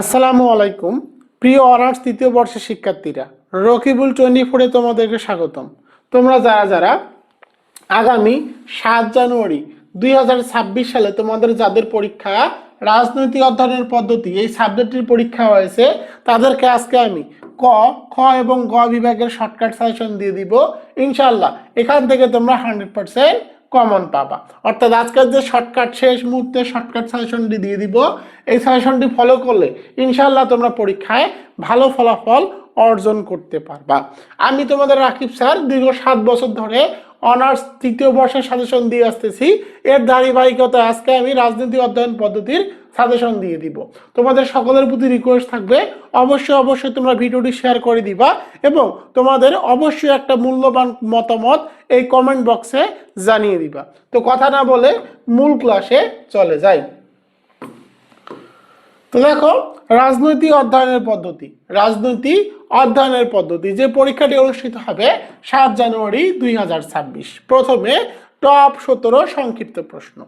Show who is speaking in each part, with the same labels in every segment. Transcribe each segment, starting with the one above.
Speaker 1: আসসালামু আলাইকুম। প্রিয় অনার্স তৃতীয় বর্ষের শিক্ষার্থীরা, রকিবুল টোয়েন্টি ফোরে তোমাদেরকে স্বাগতম। তোমরা যারা যারা আগামী সাত জানুয়ারি দুই হাজার ছাব্বিশ সালে তোমাদের যাদের পরীক্ষা, রাজনৈতিক অধ্যয়নের পদ্ধতি, এই সাবজেক্টের পরীক্ষা হয়েছে, তাদেরকে আজকে আমি ক, খ এবং গ বিভাগের শর্টকাট সাজেশন দিয়ে দিব। ইনশাল্লাহ এখান থেকে তোমরা হান্ড্রেড পার্সেন্ট কমন পাবা। অর্থাৎ আজকের যে শর্টকাট শেষ মুহূর্তে শর্টকাট সাজেশনটি দিয়ে দিব, এই সাজেশনটি ফলো করলে ইনশাল্লাহ তোমরা পরীক্ষায় ভালো ফলাফল অর্জন করতে পারবা। আমি তোমাদের রাকিব স্যার দীর্ঘ সাত বছর ধরে অনার্স তৃতীয় বর্ষের সাজেশন দিয়ে আসতেছি। এর ধারাবাহিকতা আজকে আমি রাজনীতি অধ্যয়ন পদ্ধতির সাজেশন দিয়ে দিব। তোমাদের সকলের প্রতি রিকোয়েস্ট থাকবে, অবশ্যই অবশ্যই তোমরা ভিডিওটি শেয়ার করে দিবা এবং তোমাদের অবশ্যই একটা মূল্যবান মতামত এই কমেন্ট বক্সে জানিয়ে দিবা। তো কথা না বলে মূল ক্লাসে চলে যাই। তো দেখো, রাজনৈতিক অধ্যয়নের পদ্ধতি। রাজনৈতিক অধ্যয়নের পদ্ধতি, যে পরীক্ষাটি অনুষ্ঠিত হবে সাত জানুয়ারি দুই হাজার ছাব্বিশ। প্রথমে টপ সতেরো সংক্ষিপ্ত প্রশ্ন।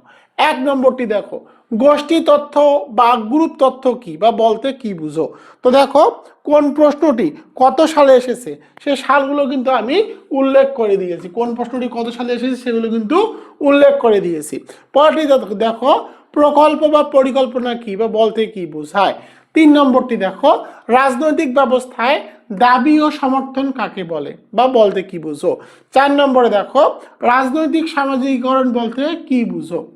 Speaker 1: এক নম্বরটি দেখো গোষ্ঠী তথ্য বা গ্রুপ তথ্য কি বা বলতে কি বুঝো? তো দেখো, কোন প্রশ্নটি কত সালে এসেছে? সে সালগুলো কিন্তু আমি উল্লেখ করে দিয়েছি। কোন প্রশ্নটি কত সালে এসেছে সেগুলো কিন্তু উল্লেখ করে দিয়েছি। পরটি দেখো- প্রকল্প বা পরিকল্পনা কি বা বলতে কি বোঝায়? তিন নম্বরটি দেখো, রাজনৈতিক ব্যবস্থায় দাবি ও সমর্থন কাকে বলে বা বলতে কি বুঝো? চার নম্বরে দেখো, রাজনৈতিক সামাজিকীকরণ বলতে কি বুঝো?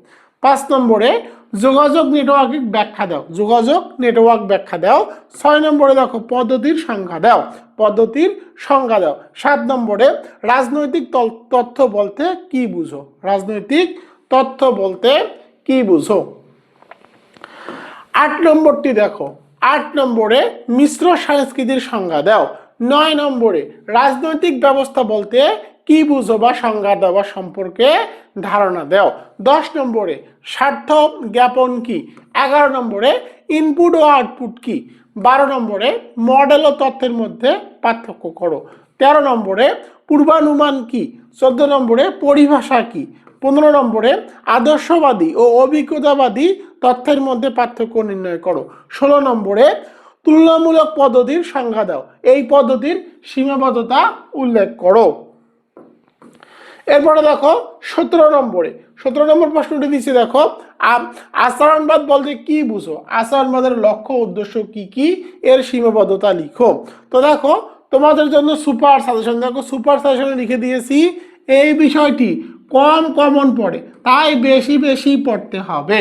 Speaker 1: পাঁচ নম্বরে যোগাযোগ নেটওয়ার্কিং ব্যাখ্যা দাও। যোগাযোগ নেটওয়ার্ক ব্যাখ্যা দাও। ছয় নম্বরে দেখো, পদ্ধতির সংখ্যা দাও। পদ্ধতির সংজ্ঞা দাও। সাত নম্বরে, রাজনৈতিক তথ্য বলতে কি বুঝো? রাজনৈতিক তথ্য বলতে কি বুঝো? আট নম্বরটি দেখো। আট নম্বরে, মিশ্র সংস্কৃতির সংজ্ঞা দাও। নয় নম্বরে, রাজনৈতিক ব্যবস্থা বলতে কি বুঝো বা সংজ্ঞা দেওয়া সম্পর্কে ধারণা দাও? দশ নম্বরে, স্বার্থ জ্ঞাপন কি? এগারো নম্বরে ইনপুট ও আউটপুট কি? বারো নম্বরে মডেল ও তথ্যের মধ্যে পার্থক্য করো। তেরো নম্বরে, পূর্বানুমান কি? চোদ্দ নম্বরে, পরিভাষা কি? পনেরো নম্বরে, আদর্শবাদী ও অভিজ্ঞতাবাদী তথ্যের মধ্যে পার্থক্য নির্ণয় করো। ষোলো নম্বরে, তুলনামূলক পদ্ধতির সংজ্ঞা দাও। এই পদ্ধতির সীমাবদ্ধতা উল্লেখ করো। এরপরে দেখো সতেরো নম্বরে। সতেরো নম্বর প্রশ্নটি দিচ্ছি দেখো আচরণবাদ বলতে কি বুঝো? আচরণবাদের লক্ষ্য, উদ্দেশ্য কি কি? এর সীমাবদ্ধতা লিখো। তো দেখো, তোমাদের জন্য সুপার সাজেশন দেখো সুপার সাজেশনে লিখে দিয়েছি, এই বিষয়টি কম কমন পড়ে, তাই বেশি বেশি পড়তে হবে।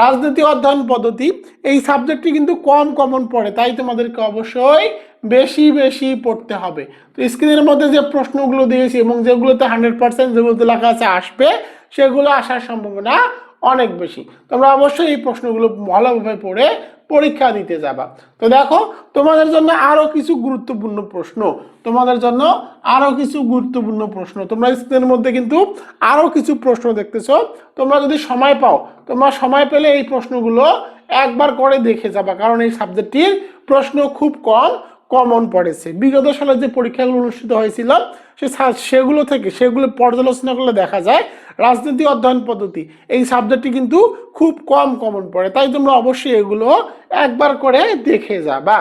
Speaker 1: রাজনীতি অধ্যয়ন পদ্ধতি, এই সাবজেক্টটি কিন্তু কম কমন পড়ে, তাই তোমাদেরকে অবশ্যই বেশি বেশি পড়তে হবে। তো স্ক্রিনের মধ্যে যে প্রশ্নগুলো দিয়েছি এবং যেগুলোতে হান্ড্রেড পার্সেন্ট যেগুলোতে লেখা আছে আসবে, সেগুলো আসার সম্ভাবনা অনেক বেশি। তোমরা অবশ্যই এই প্রশ্নগুলো ভালোভাবে পড়ে পরীক্ষা দিতে যাবা। তো দেখো, তোমাদের জন্য আরও কিছু গুরুত্বপূর্ণ প্রশ্ন। তোমাদের জন্য আরও কিছু গুরুত্বপূর্ণ প্রশ্ন। তোমরা স্ক্রিনের মধ্যে কিন্তু আরও কিছু প্রশ্ন দেখতেছো। তোমরা যদি সময় পাও, তোমরা সময় পেলে এই প্রশ্নগুলো একবার করে দেখে যাবা। কারণ এই সাবজেক্টটির প্রশ্ন খুব কম। কমন পড়েছে। বিগত সালে যে পরীক্ষাগুলো অনুষ্ঠিত হয়েছিল, সে সেগুলো থেকে, সেগুলো পর্যালোচনা করলে দেখা যায় রাজনীতি অধ্যয়ন পদ্ধতি, এই সাবজেক্টটি কিন্তু খুব কম কমন পড়ে। তাই তোমরা অবশ্যই এগুলো একবার করে দেখে যাবা।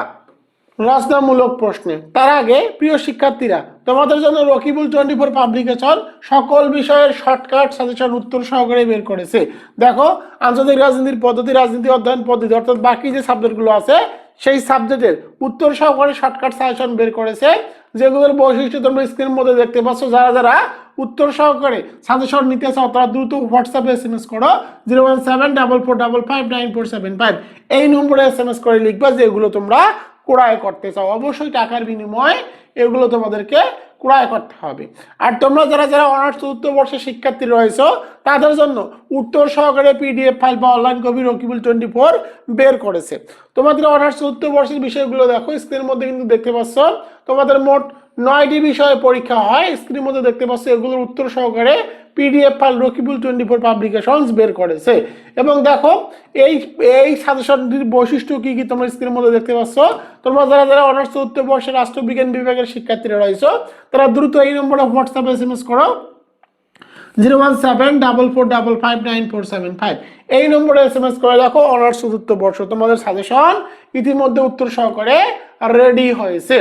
Speaker 1: রচনামূলক প্রশ্নে, তার আগে প্রিয় শিক্ষার্থীরা, তোমাদের জন্য রকিবুল টোয়েন্টি ফোর পাবলিকেশন সকল বিষয়ের শর্টকাট সাজেশন উত্তর সহকারে বের করেছে। দেখো, আন্তর্জাতিক রাজনীতির পদ্ধতি, রাজনীতি অধ্যয়ন পদ্ধতি, অর্থাৎ বাকি যে সাবজেক্টগুলো আছে সেই সাবজেক্টের উত্তর সহকারে শর্টকাট সাজেশন বের করেছে, যেগুলোর বৈশিষ্ট্য তোমরা স্ক্রিনের মধ্যে দেখতে পাচ্ছ। যারা যারা উত্তর সহকারে সাজেশন নিতে চাও, তারা দ্রুত হোয়াটসঅ্যাপে এস এম এস করো zero one seven double four double five nine four seven five এই নম্বরে এস এম এস করে লিখবা যে এগুলো তোমরা ক্রয় করতে চাও। অবশ্যই টাকার বিনিময়ে এগুলো তোমাদেরকে ক্রয় করতে হবে। আর তোমরা যারা যারা অনার্স চতুর্থ বর্ষের শিক্ষার্থী রয়েছো, তাদের জন্য উত্তর সহকারে পিডিএফ ফাইল বা online copy Rakibul twenty four বের করেছে। তোমাদের অনার্স চতুর্থ বর্ষের বিষয়গুলো দেখো স্ক্রিনের মধ্যে কিন্তু দেখতে পাচ্ছ। তোমাদের মোট নয়টি বিষয়ে পরীক্ষা হয়। স্ক্রিনের মধ্যে দেখতে পাচ্ছ, এগুলোর উত্তর সহকারে PDF file Rakibul twenty four publications বের করেছে। এবং দেখো, এই এই সাজেশনটির বৈশিষ্ট্য কি কি তোমরা স্ক্রিনের মধ্যে দেখতে পাচ্ছ? তোমরা যারা যারা অনার্স চতুর্থ বর্ষের রাষ্ট্রবিজ্ঞান বিভাগের শিক্ষার্থীরা রয়েছে, তারা দ্রুত এই নম্বরে হোয়াটসঅ্যাপে এস এম এস করো। Zero one seven double four double five nine four seven five এই নম্বরে এস এম এস করে দেখো অনার্স চতুর্থ বর্ষ, তোমাদের সাজেশন ইতিমধ্যে উত্তর সহকারে রেডি হয়েছে।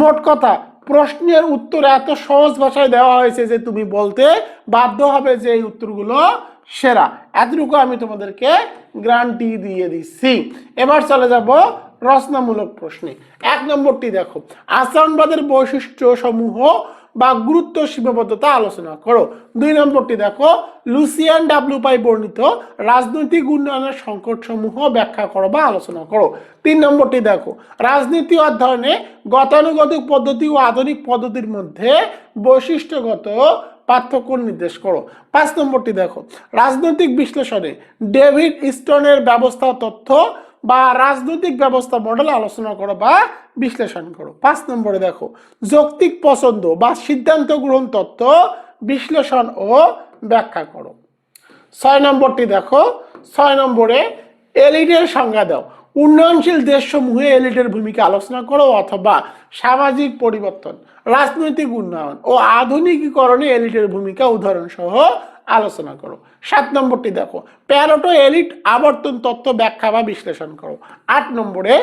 Speaker 1: মোট কথা প্রশ্নের উত্তর এত সহজ ভাষায় দেওয়া হয়েছে যে তুমি বলতে বাধ্য হবে যে এই উত্তরগুলো সেরা। এতটুকু আমি তোমাদেরকে গ্রান্টি দিয়ে দিচ্ছি। এবার চলে যাব রচনামূলক প্রশ্নে। এক নম্বরটি দেখো। আচরণবাদের বৈশিষ্ট্য সমূহ বা গুরুত্ব সীমাবদ্ধতা আলোচনা করো। দুই নম্বরটি দেখো, লুসিয়ান ডাব্লিউ পাই বর্ণিত রাজনৈতিক উন্নয়নের সংকট সমূহ ব্যাখ্যা করো বা আলোচনা করো। তিন নম্বরটি দেখো, রাজনীতি অধ্যয়নে গতানুগতিক পদ্ধতি ও আধুনিক পদ্ধতির মধ্যে বৈশিষ্ট্যগত পার্থক্য নির্দেশ করো। পাঁচ নম্বরটি দেখো, রাজনৈতিক বিশ্লেষণে ডেভিড স্টোনের ব্যবস্থা তথ্য বা রাজনৈতিক ব্যবস্থা মডেল আলোচনা করো বা বিশ্লেষণ করো। পাঁচ নম্বরে দেখো, যৌক্তিক পছন্দ বা সিদ্ধান্ত গ্রহণ তত্ত্ব বিশ্লেষণ ও ব্যাখ্যা করো। ছয় নম্বরটি দেখো, ছয় নম্বরে এলিটের সংজ্ঞা দাও। উন্নয়নশীল দেশসমূহে এলিটের ভূমিকা আলোচনা করো অথবা সামাজিক পরিবর্তন, রাজনৈতিক উন্নয়ন ও আধুনিকীকরণে এলিটের ভূমিকা উদাহরণ সহ আলোচনা করো। সাত নম্বরটি দেখো। প্যারোটো এলিট আবর্তন তত্ত্ব ব্যাখ্যা বা বিশ্লেষণ করো। আট নম্বরে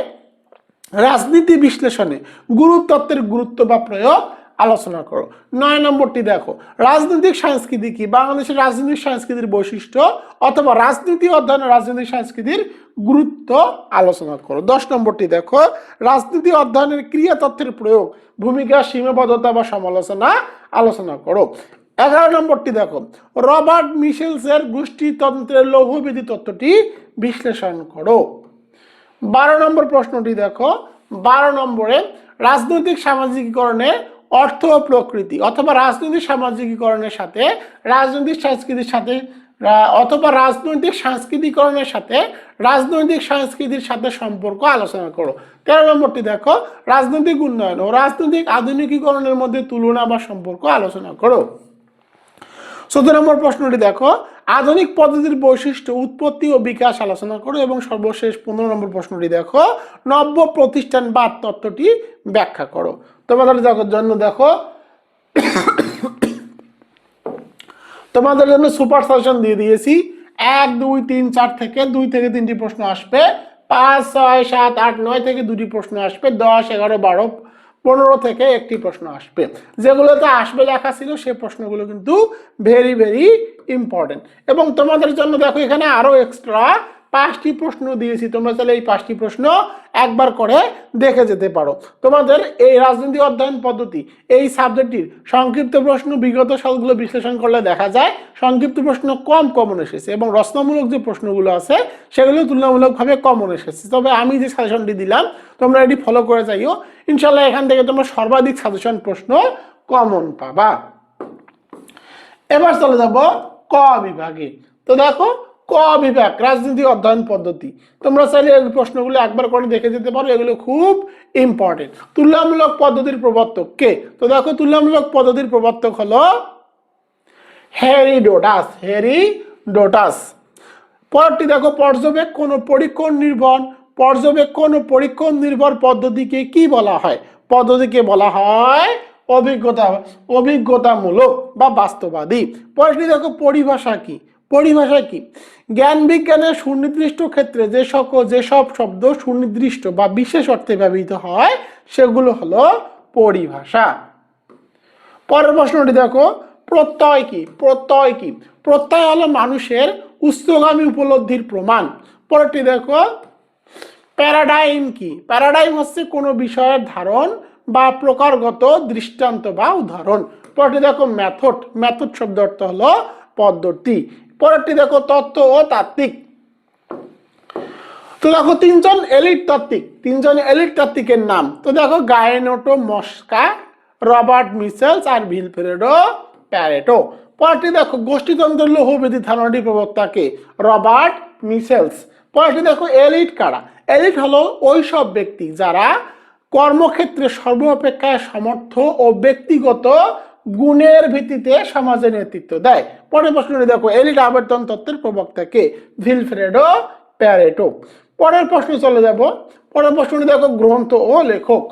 Speaker 1: রাজনীতি বিশ্লেষণে গুরুতত্ত্বের গুরুত্ব বা প্রয়োগ আলোচনা করো। নয় নম্বরটি দেখো, রাজনৈতিক সংস্কৃতি কি? বাংলাদেশের রাজনৈতিক সংস্কৃতির বৈশিষ্ট্য অথবা রাজনীতি অধ্যয়নে রাজনৈতিক সংস্কৃতির গুরুত্ব আলোচনা করো। দশ নম্বরটি দেখো, রাজনীতি অধ্যয়নের ক্রিয়া তত্ত্বের প্রয়োগ, ভূমিকা, সীমাবদ্ধতা বা সমালোচনা আলোচনা করো। এগারো নম্বরটি দেখো। রবার্ট মিশেলসের গোষ্ঠীতন্ত্রের লঘুবিধি তত্ত্বটি বিশ্লেষণ করো। বারো নম্বর প্রশ্নটি দেখো। বারো নম্বরে রাজনৈতিক সামাজিকীকরণে অর্থ ও প্রকৃতি অথবা রাজনৈতিক সামাজিকীকরণের সাথে রাজনৈতিক সংস্কৃতির সাথে অথবা রাজনৈতিক সাংস্কৃতিকরণের সাথে রাজনৈতিক সংস্কৃতির সাথে সম্পর্ক আলোচনা করো। তেরো নম্বরটি দেখো। রাজনৈতিক উন্নয়ন ও রাজনৈতিক আধুনিকীকরণের মধ্যে তুলনা বা সম্পর্ক আলোচনা করো। চোদ্দ নম্বর প্রশ্নটি দেখো। আধুনিক পদ্ধতির বৈশিষ্ট্য উৎপত্তি ও বিকাশ আলোচনা করো এবং সর্বশেষ পনেরো নম্বর প্রশ্নটি দেখো। নব্য প্রতিষ্ঠানবাদ তত্ত্বটি ব্যাখ্যা করো। তোমাদের জন্য দেখো। তোমাদের জন্য সুপার সাজেশন দিয়ে দিয়েছি। এক, দুই, তিন, চার থেকে দুই থেকে তিনটি প্রশ্ন আসবে। পাঁচ, ছয়, সাত, আট, নয় থেকে দুটি প্রশ্ন আসবে। দশ, এগারো, বারো পনেরো থেকে একটি প্রশ্ন আসবে। যেগুলোতে আসবে লেখা ছিল, সে প্রশ্নগুলো কিন্তু ভেরি ভেরি ইম্পর্টেন্ট এবং তোমাদের জন্য দেখো এখানে আরও এক্সট্রা পাঁচটি প্রশ্ন দিয়েছি, তোমরা চাইলে এই পাঁচটি প্রশ্ন একবার করে দেখে যেতে পারো। তোমাদের এই রাজনীতি অধ্যয়ন পদ্ধতি, এই সাবজেক্টটির সংক্ষিপ্ত প্রশ্ন বিগত সালগুলো বিশ্লেষণ করলে দেখা যায়, সংক্ষিপ্ত প্রশ্ন কম কমন এসেছে এবং রচনামূলক যে প্রশ্নগুলো আছে, সেগুলো তুলনামূলকভাবে কমন এসেছে। তবে আমি যে সাজেশনটি দিলাম, তোমরা এটি ফলো করে যাইও। ইনশাল্লাহ এখান থেকে তোমরা সর্বাধিক সাজেশন প্রশ্ন কমন পাবা। এবার চলে যাব ক বিভাগে। তো দেখো ক বিভাগ? রাজনীতি অধ্যয়ন পদ্ধতি। তোমরা চাইলে এই প্রশ্নগুলো একবার করে দেখে যেতে পারো, এগুলো খুব ইম্পর্টেন্ট তুলনামূলক পদ্ধতির প্রবর্তক কে? তো দেখো, তুলনামূলক পদ্ধতির প্রবর্তক হলো হ্যারি ডোটাস হ্যারি ডোটাস পরটি দেখো পর্যবেক্ষণ ও পরীক্ষণ নির্ভর পর্যবেক্ষণ ও পরীক্ষণ নির্ভর পদ্ধতিকে কি বলা হয়? পদ্ধতিকে বলা হয় অভিজ্ঞতা, অভিজ্ঞতামূলক বা বাস্তবাদী। পরটি দেখো, পরিভাষা কি? পরিভাষা কি? জ্ঞান বিজ্ঞানের সুনির্দিষ্ট ক্ষেত্রে যে সকল যেসব শব্দ সুনির্দিষ্ট বা বিশেষ অর্থে ব্যবহৃত হয়, সেগুলো হলো পরিভাষা। পরের প্রশ্নটি দেখো, প্রত্যয় কি? প্রত্যয় কি? প্রত্যয় হলো মানুষের উচ্চগামী উপলব্ধির প্রমাণ। পরেরটি দেখো, প্যারাডাইম কি? প্যারাডাইম হচ্ছে কোনো বিষয়ের ধারণ বা প্রকারগত দৃষ্টান্ত বা উদাহরণ। পরেরটি দেখো ম্যাথড ম্যাথড শব্দ অর্থ হলো পদ্ধতি। পরেরটি দেখো তত্ত্ব ও তাত্ত্বিক। তো দেখো তিনজন এলিট তাত্ত্বিক, তিনজন এলিট তাত্ত্বিকের নাম। তো দেখো গায়েনোটো মস্কা, রবার্ট মিসেলস আর ভিলফ্রেডো প্যারেটো। পরেরটি দেখো গোষ্ঠীতন্ত্র লৌহবেদী ধারণাটি প্রবক্তাকে রবার্ট মিসেলস পরেরটি দেখো এলিট কারা? এলিট হলো ওই সব ব্যক্তি যারা কর্মক্ষেত্রে সর্বাপেক্ষা সমর্থ ও ব্যক্তিগত গুণের ভিত্তিতে সমাজে নেতৃত্ব দেয়। পরের প্রশ্নটি দেখো, এলিট আবর্তন তত্ত্বের প্রবক্তাকে ভিলফ্রেডো প্যারেটো। পরের প্রশ্ন চলে যাব। পরের প্রশ্নটি দেখো, গ্রন্থ ও লেখক।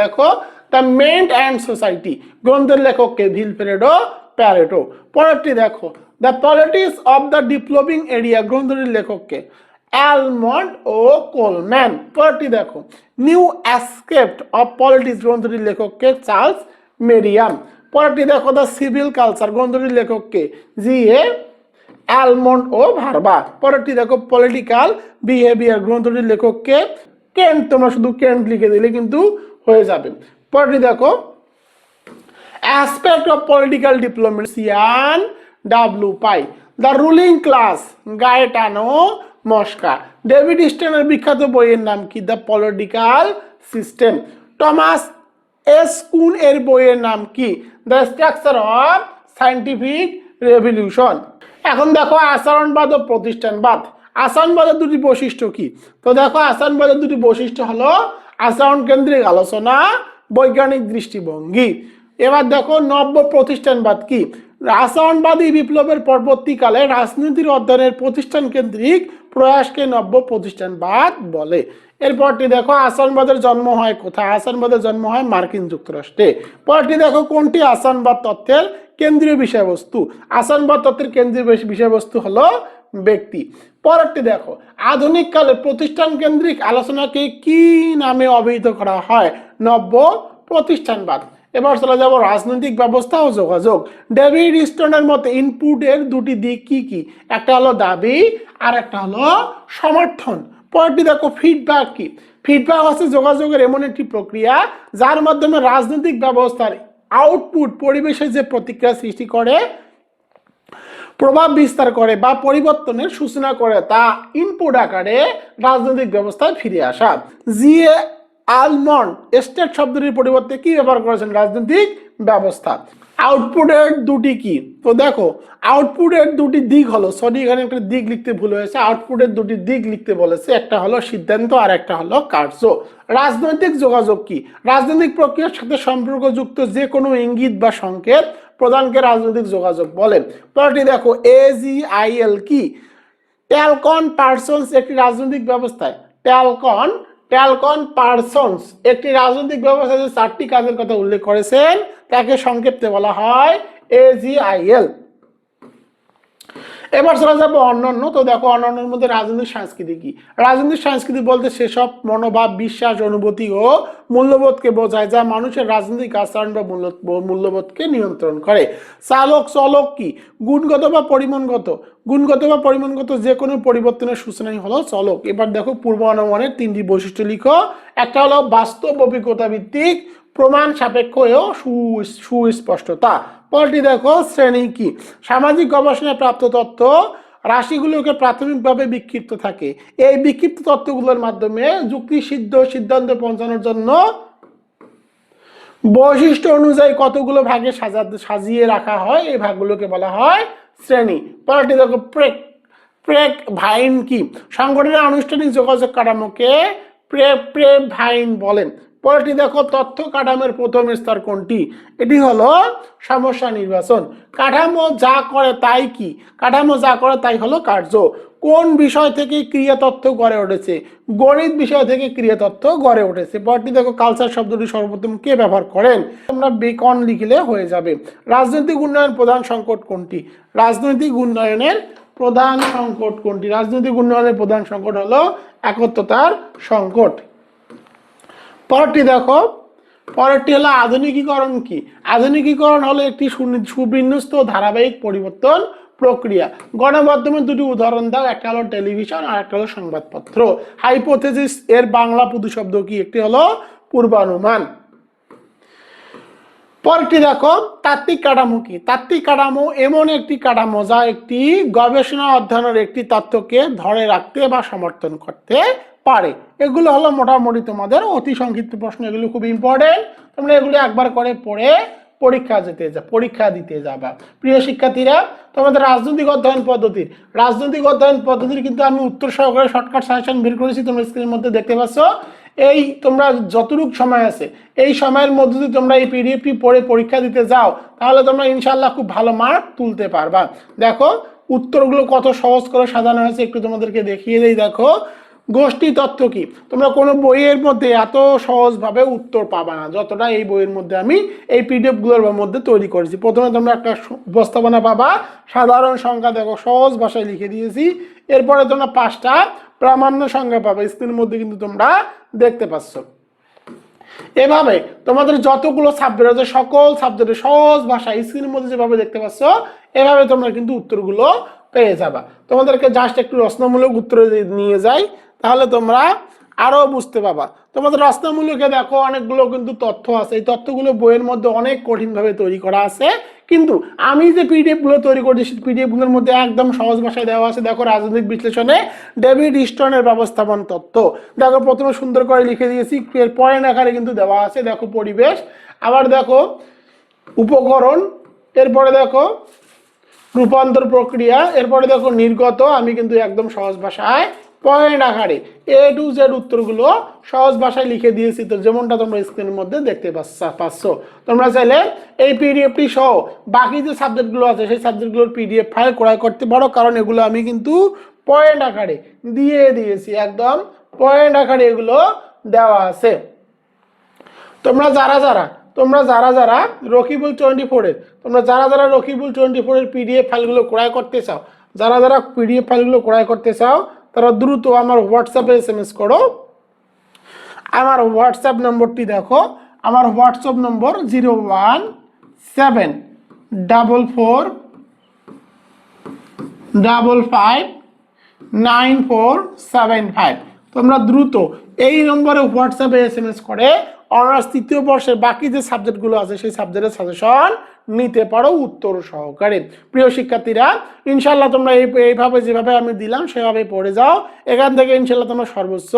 Speaker 1: দেখো, দ্য মেন্ট অ্যান্ড সোসাইটি। গ্রন্থের লেখককে ভিলফ্রেডো প্যারেটো। পরেরটি দেখো, the politics of the developing area. গ্রন্থটির লেখককে অ্যালমন্ড ও কোলম্যান। পরেরটি দেখো, নিউ অ্যাসকেপ্ট অফ পলিটিক্স। গ্রন্থটির লেখককে চার্লস মেরিয়াম। পরেরটি দেখো দ্য সিভিল কালচার গ্রন্থটির লেখককে জি, এ অ্যালমন্ড ও ভারবা। পরেরটি দেখো পলিটিক্যাল বিহেভিয়ার গ্রন্থটির লেখককে কেন্ট, তোমরা শুধু কেন্ট লিখে দিলে কিন্তু হয়ে যাবে। পরেরটি দেখো aspect of political ডিপ্লোমেসিয়ান W Pye the ruling class Gaetano Mosca David স্টেনের বিখ্যাত বইয়ের নাম কি? The political system Thomas S Kuhn এর বইয়ের নাম কি? The structure of scientific revolution এখন দেখো আচরণবাদ ও প্রতিষ্ঠানবাদ। আচরণবাদের দুটি বৈশিষ্ট্য কি? তো দেখো আচরণবাদের দুটি বৈশিষ্ট্য হলো আচরণ কেন্দ্রিক আলোচনা, বৈজ্ঞানিক দৃষ্টিভঙ্গি। এবার দেখো নব্য প্রতিষ্ঠানবাদ কি? আচরণবাদী বিপ্লবের পরবর্তীকালে রাজনীতির অধ্যয়নের প্রতিষ্ঠান কেন্দ্রিক প্রয়াসকে নব্য প্রতিষ্ঠানবাদ বলে। এরপরটি দেখো, আসানবাদের জন্ম হয় কোথায়? আসানবাদের জন্ম হয় মার্কিন যুক্তরাষ্ট্রে। পরটি দেখো, কোনটি আসানবাদ তত্ত্বের কেন্দ্রীয় বিষয়বস্তু? আসানবাদ তত্ত্বের কেন্দ্রীয় বিষ- বিষয়বস্তু হলো ব্যক্তি। পরেরটি দেখো আধুনিক কালে প্রতিষ্ঠান কেন্দ্রিক আলোচনাকে কি নামে অভিহিত করা হয়? নব্য প্রতিষ্ঠানবাদ। এবার চলে যাব, রাজনৈতিক ব্যবস্থা ও যোগাযোগ। ডেভিড স্টোনের মতে, ইনপুটের দুটি দিক কি কি? একটা হলো দাবি আর একটা হলো সমর্থন। পরেরটি দেখো ফিডব্যাক কি? ফিডব্যাক হচ্ছে যোগাযোগের এমন একটি প্রক্রিয়া যার মাধ্যমে রাজনৈতিক ব্যবস্থার আউটপুট পরিবেশে যে প্রতিক্রিয়া সৃষ্টি করে, প্রভাব বিস্তার করে বা পরিবর্তনের সূচনা করে তা ইনপুট আকারে রাজনৈতিক ব্যবস্থায় ফিরে আসা। জিএ আলমন্ড স্টেট শব্দটির পরিবর্তে কি ব্যবহার করেছেন? রাজনৈতিক ব্যবস্থা। আউটপুটের দুটি কি? তো দেখো আউটপুটের দুটি দিক হলো সরি এখানে একটা দিক লিখতে ভুল হয়েছে আউটপুটের দুটি দিক লিখতে বলেছে, একটা হলো সিদ্ধান্ত আর একটা হলো কার্য। রাজনৈতিক যোগাযোগ কি? রাজনৈতিক প্রক্রিয়ার সাথে সম্পর্কযুক্ত যে কোনো ইঙ্গিত বা সংকেত প্রধানকে রাজনৈতিক যোগাযোগ বলে। পরেরটি দেখো এজিআইএল কি? ট্যালকন পার্সনস একটি রাজনৈতিক ব্যবস্থায়। ট্যালকন ট্যালকন পার্সনস একটি রাজনৈতিক ব্যবস্থায় যে চারটি কাজের কথা উল্লেখ করেছেন তাকে সংক্ষেপে বলা হয়? এজিআইএল এবার চলে যাব অন্যান্য তো দেখো অন্যান্যের মধ্যে রাজনৈতিক সংস্কৃতি কি? রাজনৈতিক সংস্কৃতি বলতে সেসব মনোভাব, বিশ্বাস, অনুভূতি ও মূল্যবোধকে বোঝায় যা মানুষের রাজনৈতিক আচরণ বা মূল্য- মূল্যবোধকে নিয়ন্ত্রণ করে। চালক, চলক কি? গুণগত বা পরিমাণগত? গুণগত বা পরিমাণগত যে কোনো পরিবর্তনের সূচনাই হলো চলক। এবার দেখো পূর্ব অনুমানের তিনটি বৈশিষ্ট্য লিখো। একটা হলো বাস্তব অভিজ্ঞতা ভিত্তিক প্রমাণ সাপেক্ষ ও সু- সুস্পষ্টতা। পরটি দেখো, শ্রেণি কি? সামাজিক গবেষণায় প্রাপ্ত তথ্য রাশিগুলোকে প্রাথমিকভাবে বিক্ষিপ্ত থাকে। এই বিক্ষিপ্ত তথ্যগুলোর মাধ্যমে যুক্তিসিদ্ধ সিদ্ধান্তে পৌঁছানোর জন্য বৈশিষ্ট্য অনুযায়ী কতগুলো ভাগে সাজা, সাজিয়ে রাখা হয়? এই ভাগগুলোকে বলা হয় শ্রেণি। পরটি দেখো, প্রেক প্রেক ভাইন কি? সংগঠনের আনুষ্ঠানিক যোগাযোগ কাঠামোকে প্রে প্রে ভাইন বলেন পরেরটি দেখো, তথ্য কাঠামোর প্রথম স্তর কোনটি? এটি হলো সমস্যা নির্বাচন। কাঠামো যা করে তাই কি? কাঠামো যা করে তাই হলো কার্য। কোন বিষয় থেকে ক্রিয়া তথ্য গড়ে উঠেছে? গণিত বিষয় থেকে ক্রিয়া তথ্য গড়ে উঠেছে। পরটি দেখো কালচার শব্দটি সর্বপ্রথম কে ব্যবহার করেন? তোমরা বেকন লিখলে হয়ে যাবে। রাজনৈতিক উন্নয়ন প্রধান সংকট কোনটি? রাজনৈতিক উন্নয়নের প্রধান সংকট কোনটি? রাজনৈতিক উন্নয়নের প্রধান সংকট হলো একত্রতার সংকট। পরেরটি দেখো, পরেরটি হলো আধুনিকীকরণ কি? আধুনিকীকরণ হলো একটি সুবিন্যস্ত ধারাবাহিক পরিবর্তন প্রক্রিয়া। গণমাধ্যমের দুটি উদাহরণ দাও, একটা হলো টেলিভিশন আর একটা হলো সংবাদপত্র। হাইপোথেসিস এর বাংলা প্রতিশব্দ কি? একটি হলো পূর্বানুমান। পরটি দেখো, তাত্ত্বিক কাঠামো কি? তাত্ত্বিক কাঠামো এমন একটি কাঠামো যা একটি গবেষণা অধ্যয়নের একটি তত্ত্বকে ধরে রাখতে বা সমর্থন করতে পারে। এগুলো হলো মোটামুটি তোমাদের অতি সংক্ষিপ্ত প্রশ্ন, এগুলো খুব ইম্পর্টেন্ট তোমরা এগুলো একবার করে পড়ে পরীক্ষা যেতে যা, পরীক্ষা দিতে যাবা। প্রিয় শিক্ষার্থীরা, তোমাদের রাজনৈতিক অধ্যয়ন পদ্ধতির, রাজনৈতিক অধ্যয়ন পদ্ধতির কিন্তু আমি উত্তর সহকারে শর্টকাট সাজেশন বের করেছি, তোমরা স্ক্রিনের মধ্যে দেখতে পাচ্ছ। এই তোমরা যতটুক সময় আছে, এই সময়ের মধ্যে যদি তোমরা এই পিডিএফটি পড়ে পরীক্ষা দিতে যাও, তাহলে তোমরা ইনশাল্লাহ খুব ভালো মার্ক তুলতে পারবা। দেখো, উত্তরগুলো কত সহজ করে সাজানো হয়েছে, একটু তোমাদেরকে দেখিয়ে দেই, দেখো। গোষ্ঠী তত্ত্ব কি? তোমরা কোনো বইয়ের মধ্যে এত সহজভাবে উত্তর পাবা না, যতটা এই বইয়ের মধ্যে আমি এই পিডিএফগুলোর মধ্যে তৈরি করেছি। প্রথমে তোমরা একটা উপস্থাপনা পাবা, সাধারণ সংখ্যা দেখো, সহজ ভাষায় লিখে দিয়েছি। এরপরে তোমরা পাঁচটা প্রামাণ্য সংখ্যা পাবে স্ক্রিনের মধ্যে কিন্তু তোমরা দেখতে পাচ্ছ। এভাবে তোমাদের যতগুলো সাবজেক্ট আছে, সকল সাবজেক্টের সহজ ভাষা স্ক্রিনের মধ্যে যেভাবে দেখতে পাচ্ছ, এভাবে তোমরা কিন্তু উত্তরগুলো পেয়ে যাবা। তোমাদেরকে জাস্ট একটু রচনামূলক উত্তর নিয়ে যাই। তাহলে তোমরা আরও বুঝতে পাবা। তোমাদের রচনামূলকে দেখো, অনেকগুলো কিন্তু তথ্য আছে। এই তথ্যগুলো বইয়ের মধ্যে অনেক কঠিনভাবে তৈরি করা আছে। কিন্তু আমি যে পিডিএফগুলো তৈরি করেছি, সেই পিডিএফগুলোর মধ্যে একদম সহজ ভাষায় দেওয়া আছে। দেখো রাজনৈতিক বিশ্লেষণে ডেভিড ইস্টনের ব্যবস্থাপন তত্ত্ব। দেখো প্রথমে সুন্দর করে লিখে দিয়েছি, এর পয়েন্ট আকারে কিন্তু দেওয়া আছে। দেখো পরিবেশ। আবার দেখো উপকরণ। এরপরে দেখো রূপান্তর প্রক্রিয়া। এরপরে দেখো নির্গত। আমি কিন্তু একদম সহজ ভাষায় পয়েন্ট আকারে এ টু জেড উত্তরগুলো সহজ ভাষায় লিখে দিয়েছি তো যেমনটা তোমরা স্ক্রিনের মধ্যে দেখতে পাচ্ছ- তোমরা চাইলে এই পিডিএফটি সহ বাকি যে সাবজেক্টগুলো আছে সেই সাবজেক্টগুলোর পিডিএফ ফাইল ক্রয় করতে পারো, কারণ এগুলো আমি কিন্তু পয়েন্ট আকারে দিয়ে দিয়েছি, একদম পয়েন্ট আকারে এগুলো দেওয়া আছে। তোমরা যারা যারা, তোমরা যারা যারা রকিবুল টোয়েন্টি ফোরের তোমরা যারা যারা রকিবুল টোয়েন্টি ফোরের পিডিএফ ফাইলগুলো ক্রয় করতে চাও, যারা যারা পিডিএফ ফাইলগুলো ক্রয় করতে চাও তারা দ্রুত আমার হোয়াটসঅ্যাপে এস এম এস করো। আমার হোয়াটসঅ্যাপ নম্বরটি দেখো। আমার WhatsApp number zero one seven double four double five nine four seven five তোমরা দ্রুত এই নম্বরে হোয়াটসঅ্যাপে এস এম এস করে। অনার্স তৃতীয় বর্ষের বাকি যে সাবজেক্টগুলো আছে, সেই সাবজেক্টের সাজেশন নিতে পারো উত্তর সহকারে। প্রিয় শিক্ষার্থীরা ইনশাল্লাহ তোমরা এই এইভাবে যেভাবে আমি দিলাম, সেভাবে পড়ে যাও। এখান থেকে ইনশাল্লাহ তোমরা সর্বোচ্চ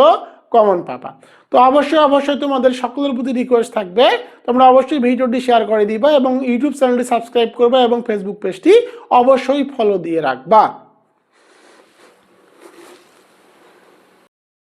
Speaker 1: কমন পাবা। তো অবশ্যই অবশ্যই তোমাদের সকলের প্রতি রিকোয়েস্ট থাকবে। তোমরা অবশ্যই ভিডিওটি শেয়ার করে দিবা এবং ইউটিউব চ্যানেলটি সাবস্ক্রাইব করবা এবং ফেসবুক পেজটি অবশ্যই ফলো দিয়ে রাখবা।